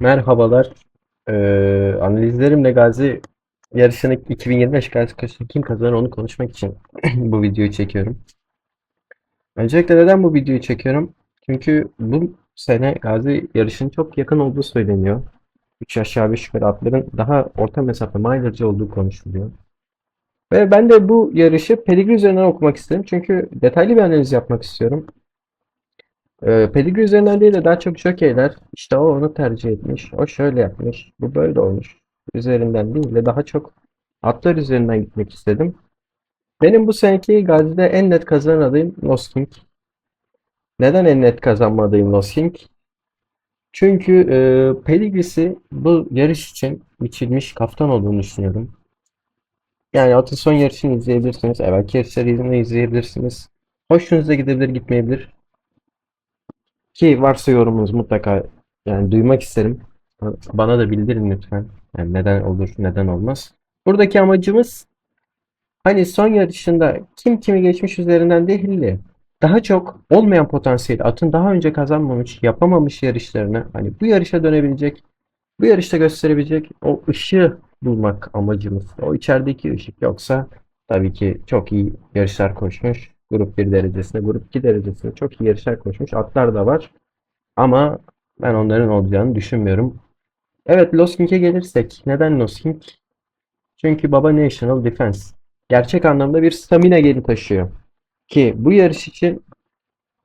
Merhabalar. Ee, analizlerimle Gazi yarışını 2025 Gazi Koşu'nu kim kazanır onu konuşmak için bu videoyu çekiyorum. Öncelikle neden bu videoyu çekiyorum? Çünkü bu sene Gazi yarışının çok yakın olduğu söyleniyor. 3 aşağı 5 yukarı atların daha orta mesafe milerci olduğu konuşuluyor. Ve ben de bu yarışı pedigrí üzerinden okumak istedim. Çünkü detaylı bir analiz yapmak istiyorum. Ee, pedigrí üzerinden değil de daha çok jokeyler işte o onu tercih etmiş. O şöyle yapmış. Bu böyle olmuş. Üzerinden değil de daha çok atlar üzerinden gitmek istedim. Benim bu seneki Gazi'de en net kazanan adayım Lost King. Neden en net kazanma adayım Lost King? Çünkü e, pedigrisi bu yarış için biçilmiş kaftan olduğunu düşünüyorum. Yani atın son yarışını izleyebilirsiniz. Evvelki yarışları izleyebilirsiniz. Hoşunuza gidebilir gitmeyebilir. Ki varsa yorumunuz mutlaka yani duymak isterim. Bana da bildirin lütfen. Yani neden olur, neden olmaz. Buradaki amacımız hani son yarışında kim kimi geçmiş üzerinden değil de daha çok olmayan potansiyeli atın daha önce kazanmamış, yapamamış yarışlarını hani bu yarışa dönebilecek, bu yarışta gösterebilecek o ışığı bulmak amacımız. O içerideki ışık yoksa tabii ki çok iyi yarışlar koşmuş. Grup 1 derecesinde, grup 2 derecesinde çok iyi yarışlar koşmuş atlar da var. Ama ben onların olacağını düşünmüyorum. Evet, Lost King'e gelirsek. Neden Lost King? Çünkü Baba National Defense. Gerçek anlamda bir stamina geri taşıyor. Ki bu yarış için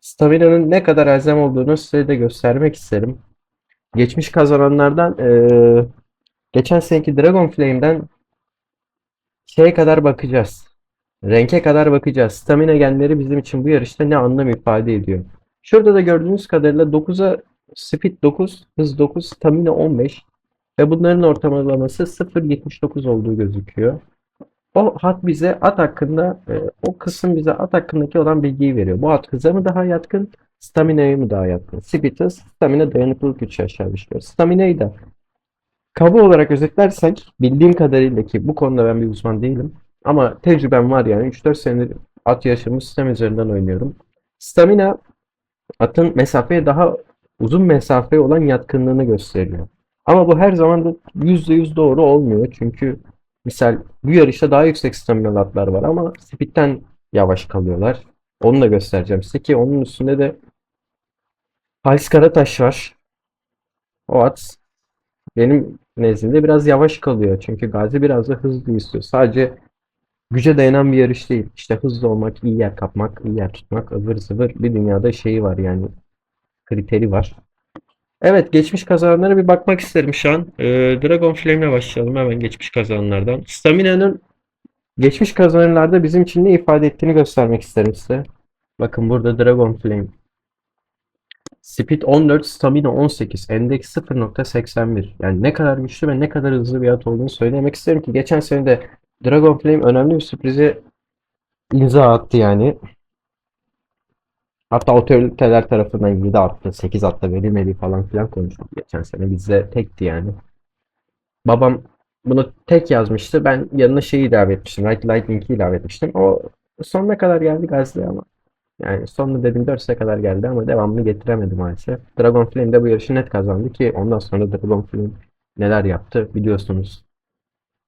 stamina'nın ne kadar elzem olduğunu size de göstermek isterim. Geçmiş kazananlardan eee, geçen seneki Dragon Flame'den şeye kadar bakacağız. Renke kadar bakacağız. Stamina genleri bizim için bu yarışta ne anlam ifade ediyor? Şurada da gördüğünüz kadarıyla 9'a speed 9, hız 9, stamina 15 ve bunların ortalaması 0.79 olduğu gözüküyor. O hat bize at hakkında e, o kısım bize at hakkındaki olan bilgiyi veriyor. Bu at hıza mı daha yatkın, stamina'ya mı daha yatkın? Speed hız, stamina dayanıklılık gücü aşağı düşüyor. Stamina'yı da kaba olarak özetlersek bildiğim kadarıyla ki bu konuda ben bir uzman değilim. Ama tecrübem var yani 3-4 senedir at yarışımı sistem üzerinden oynuyorum. Stamina atın mesafeye daha uzun mesafeye olan yatkınlığını gösteriyor. Ama bu her zaman da %100 doğru olmuyor. Çünkü misal bu yarışta daha yüksek staminalı atlar var ama speed'den yavaş kalıyorlar. Onu da göstereceğim size ki onun üstünde de Halis Karataş var. O at benim nezdimde biraz yavaş kalıyor. Çünkü Gazi biraz da hızlı istiyor. Sadece güce dayanan bir yarış değil. İşte hızlı olmak, iyi yer kapmak, iyi yer tutmak, ıvır zıvır bir dünyada şeyi var yani kriteri var. Evet geçmiş kazananlara bir bakmak isterim şu an. Ee, Dragon Flame'le başlayalım hemen geçmiş kazananlardan. Stamina'nın geçmiş kazananlarda bizim için ne ifade ettiğini göstermek isterim size. Bakın burada Dragon Flame. Speed 14, Stamina 18, Endeks 0.81. Yani ne kadar güçlü ve ne kadar hızlı bir at olduğunu söylemek isterim ki geçen sene de Dragon Flame önemli bir sürprize imza attı yani. Hatta otoriteler tarafından 7 attı, 8 attı verilmediği falan filan konuşuldu geçen sene. Bizde tekti yani. Babam bunu tek yazmıştı. Ben yanına şeyi ilave etmiştim. Right Lightning'i ilave etmiştim. O sonuna kadar geldi Gazze ama. Yani sonunda dedim 4'e kadar geldi ama devamını getiremedi maalesef. Dragon Flame de bu yarışı net kazandı ki ondan sonra Dragon Flame neler yaptı biliyorsunuz.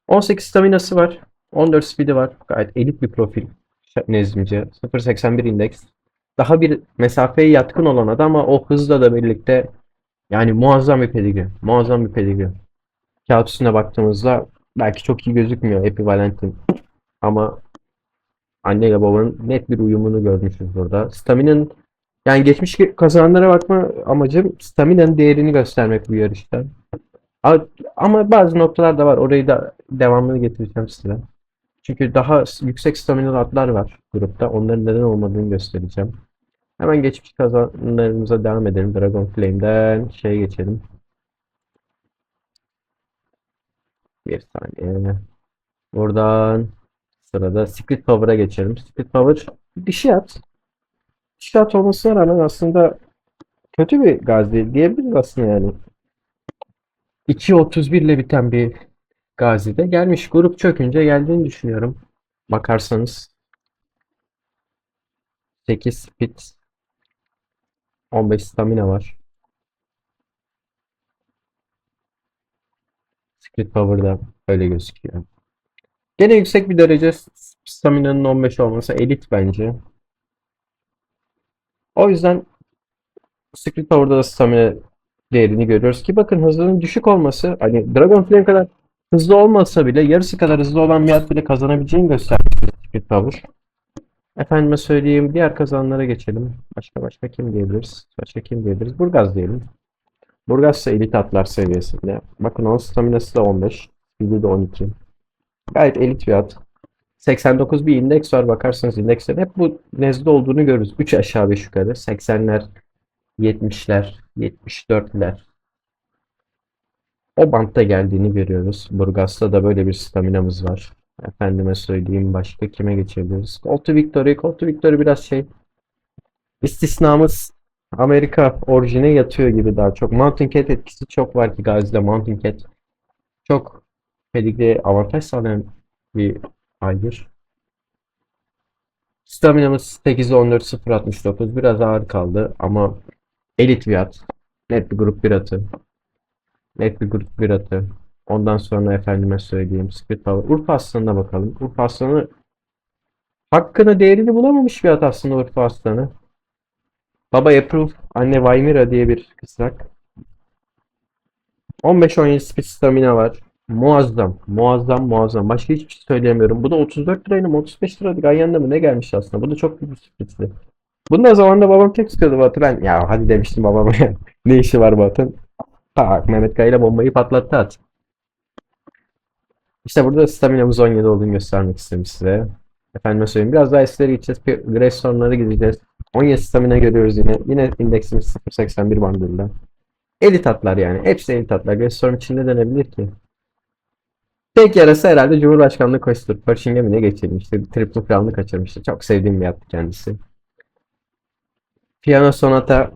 18 staminası var. 14 speed'i var. Gayet elit bir profil nezdimce. 0.81 indeks. Daha bir mesafeye yatkın olan adam ama o hızla da birlikte yani muazzam bir pedigri. Muazzam bir pedigri. Kağıt üstüne baktığımızda belki çok iyi gözükmüyor Happy Valentine. Ama anne ile babanın net bir uyumunu görmüşüz burada. Stamina'nın yani geçmiş kazananlara bakma amacım Stamina'nın değerini göstermek bu yarışta. Ama bazı noktalar da var. Orayı da devamını getireceğim size. Çünkü daha yüksek staminalı atlar var grupta. Onların neden olmadığını göstereceğim. Hemen geçmiş kazanlarımıza devam edelim. Dragon Flame'den şeye geçelim. Bir saniye. Buradan sırada Secret Power'a geçelim. Secret Power dişi at. Dişi at olmasına rağmen aslında kötü bir gaz değil diyebiliriz aslında yani. 2.31 ile biten bir Gazi'de gelmiş. Grup çökünce geldiğini düşünüyorum. Bakarsanız 8 speed 15 stamina var. Secret Power'da öyle gözüküyor. Gene yüksek bir derece stamina'nın 15 olması elit bence. O yüzden Secret Power'da da stamina değerini görüyoruz ki bakın hızının düşük olması hani Dragon Flame kadar hızlı olmasa bile yarısı kadar hızlı olan bir at bile kazanabileceğini göstermiş Secret Power. Efendime söyleyeyim diğer kazananlara geçelim. Başka başka kim diyebiliriz? Başka kim diyebiliriz? Burgaz diyelim. Burgaz da elit atlar seviyesinde. Bakın onun staminası da 15. Speed'i de 12. Gayet elit bir at. 89 bir indeks var bakarsanız indekslerin hep bu nezde olduğunu görürüz. 3 aşağı 5 yukarı. 80'ler, 70'ler, 74'ler. O bantta geldiğini görüyoruz. Burgas'ta da böyle bir staminamız var. Efendime söyleyeyim başka kime geçebiliriz? Call to Victory. Call to Victory biraz şey istisnamız Amerika orijine yatıyor gibi daha çok. Mountain Cat etkisi çok var ki Gazi'de Mountain Cat çok pedigre avantaj sağlayan bir aygır. Staminamız 8'e 14 0.69 biraz ağır kaldı ama elit bir at. Net bir grup bir atı. Net bir grup bir atı. Ondan sonra efendime söyleyeyim Spirit Power. Urfa Aslanı'na bakalım. Urfa Aslanı hakkını değerini bulamamış bir at aslında Urfa Aslanı. Baba Approve, anne Vaymira diye bir kısrak. 15-17 speed stamina var. Muazzam, muazzam, muazzam. Başka hiçbir şey söyleyemiyorum. Bu da 34 lirayla mı 35 lira Ganyan'da mı ne gelmiş aslında. Bu da çok büyük bir sürprizdi. Bunu da zamanında babam tek istiyordu Batı. Ben ya hadi demiştim babama ne işi var Batın. Tak Mehmet Kaya ile bombayı patlattı at. İşte burada staminamız 17 olduğunu göstermek istedim size. Efendime söyleyeyim. Biraz daha eskileri gideceğiz. Greystorm'lara gideceğiz. 17 stamina görüyoruz yine. Yine indeksimiz 0.81 bandında. Elit atlar yani. Hepsi elit atlar. Greystorm için ne denebilir ki? Tek yarası herhalde Cumhurbaşkanlığı koşudur. Pershing'e mi ne geçirmişti? Triple Crown'u kaçırmıştı. Çok sevdiğim bir attı kendisi. Piyano Sonata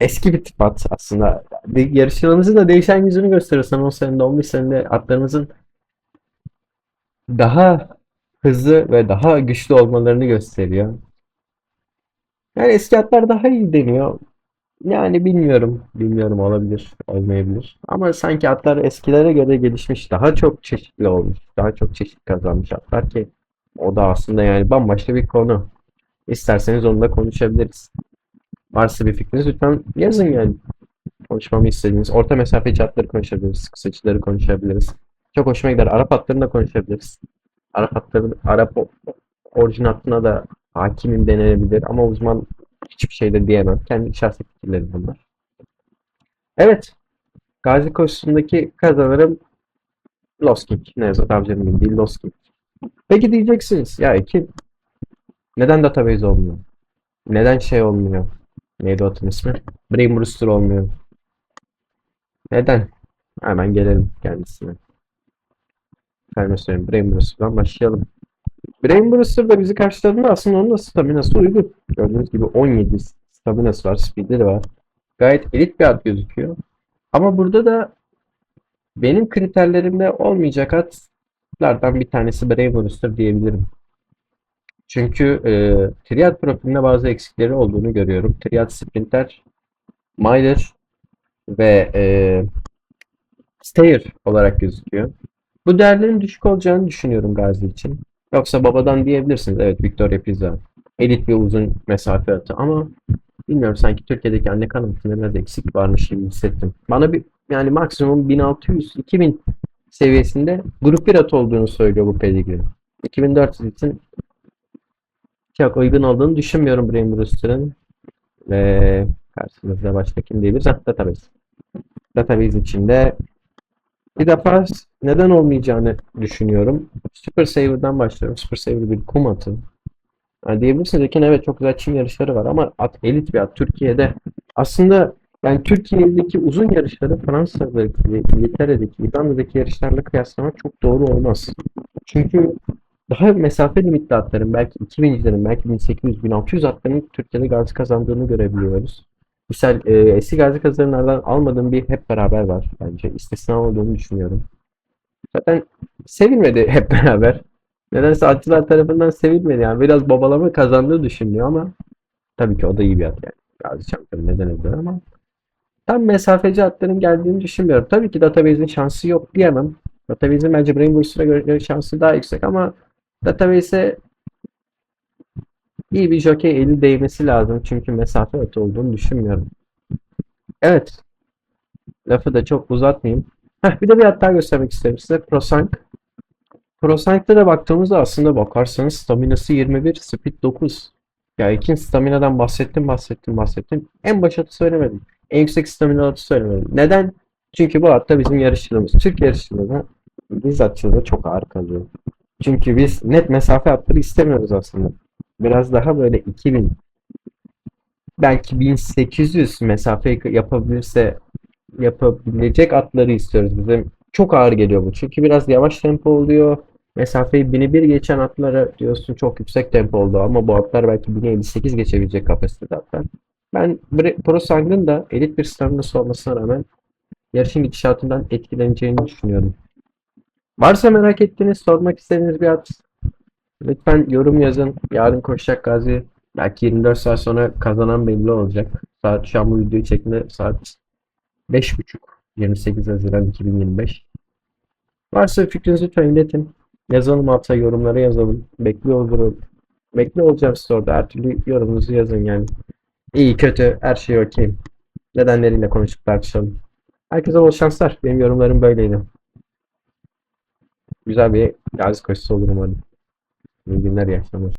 eski bir tip at aslında. De- Yarışlarımızın da değişen yüzünü gösteriyor. Sana 10 senede 15 senede atlarımızın daha hızlı ve daha güçlü olmalarını gösteriyor. Yani eski atlar daha iyi deniyor. Yani bilmiyorum. Bilmiyorum olabilir, olmayabilir. Ama sanki atlar eskilere göre gelişmiş, daha çok çeşitli olmuş, daha çok çeşit kazanmış atlar ki o da aslında yani bambaşka bir konu. İsterseniz onu da konuşabiliriz. Varsa bir fikriniz lütfen yazın yani. Konuşmamı istediğiniz. Orta mesafeci atları konuşabiliriz, kısacıları konuşabiliriz. Çok hoşuma gider. Arap atlarını da konuşabiliriz. Arap atları, Arap o- orijin hattına da hakimim denenebilir ama uzman hiçbir şey de diyemem. Kendi şahsi fikirlerim bunlar. Evet. Gazi koşusundaki kazanırım Lost King. Nevzat Avcı'nın bildiği Lost. Peki diyeceksiniz ya iki neden database olmuyor? Neden şey olmuyor? Neydi atın ismi? Brain Brewster olmuyor. Neden? Hemen gelelim kendisine. Efendim söyleyeyim. Brain Brewster'dan başlayalım. Brain Brewster da bizi karşıladığında aslında onun da staminası uygun. Gördüğünüz gibi 17 staminası var, speedleri var. Gayet elit bir at gözüküyor. Ama burada da benim kriterlerimde olmayacak atlardan bir tanesi Brain Brewster diyebilirim. Çünkü e, Triad profilinde bazı eksikleri olduğunu görüyorum. Triad Sprinter, Miler ve e, Stayer olarak gözüküyor. Bu değerlerin düşük olacağını düşünüyorum Gazi için. Yoksa babadan diyebilirsiniz. Evet Victoria Pizza. Elit bir uzun mesafe atı ama bilmiyorum sanki Türkiye'deki anne kanatında biraz eksik varmış gibi hissettim. Bana bir yani maksimum 1600-2000 seviyesinde grup 1 at olduğunu söylüyor bu pedigree. 2400 için çok uygun olduğunu düşünmüyorum Brain Brewster'ın. Ve karşımızda başka kim diyebiliriz? Ha, Database. Database içinde bir defa neden olmayacağını düşünüyorum. Super Saver'dan başlıyorum. Super Saver bir kum atı. Yani diyebilirsiniz ki evet çok güzel çim yarışları var ama at elit bir at. Türkiye'de aslında yani Türkiye'deki uzun yarışları Fransa'daki, İngiltere'deki, İrlanda'daki yarışlarla kıyaslamak çok doğru olmaz. Çünkü daha mesafe limitli atların belki 2000'lerin belki 1800-1600 atların Türkiye'de gazi kazandığını görebiliyoruz. Misal e, eski gazi kazanlardan almadığım bir hep beraber var bence. İstisna olduğunu düşünüyorum. Zaten sevilmedi hep beraber. Nedense atçılar tarafından sevilmedi. Yani biraz babalama kazandığı düşünülüyor ama tabii ki o da iyi bir at yani. Gazi şampiyonu neden ödüyor ama tam mesafeci atların geldiğini düşünmüyorum. Tabii ki database'in şansı yok diyemem. Database'in bence Brain Booster'a göre göre şansı daha yüksek ama database'e iyi bir jockey eli değmesi lazım. Çünkü mesafe atı olduğunu düşünmüyorum. Evet. Lafı da çok uzatmayayım. Heh, bir de bir hatta göstermek isterim size. ProSync. ProSync'ta da baktığımızda aslında bakarsanız staminası 21, speed 9. Ya ikinci staminadan bahsettim, bahsettim, bahsettim. En baş atı söylemedim. En yüksek stamina atı söylemedim. Neden? Çünkü bu hatta bizim yarışçılığımız. Türk yarışçılığı biz atçılığı çok ağır kalıyor. Çünkü biz net mesafe atları istemiyoruz aslında. Biraz daha böyle 2000 belki 1800 mesafe yapabilirse yapabilecek atları istiyoruz bize. Çok ağır geliyor bu. Çünkü biraz yavaş tempo oluyor. Mesafeyi 1001 geçen atlara diyorsun çok yüksek tempo oldu ama bu atlar belki 1058 geçebilecek kapasitede atlar. Ben Pro Sang'ın da elit bir staminası olmasına rağmen yarışın gidişatından etkileneceğini düşünüyorum. Varsa merak ettiğiniz, sormak istediğiniz bir at lütfen yorum yazın. Yarın koşacak Gazi. Belki 24 saat sonra kazanan belli olacak. Saat şu an bu videoyu çektiğinde saat 5.30 28 Haziran 2025. Varsa fikrinizi lütfen iletin. Yazalım alta yorumlara yazalım. Bekliyor olurum. Olacağım size orada. Her türlü yorumunuzu yazın yani. İyi kötü her şey okey. Nedenleriyle konuşup tartışalım. Herkese bol şanslar. Benim yorumlarım böyleydi. Güzel bir gazi koşusu olur umarım. İyi günler, iyi akşamlar.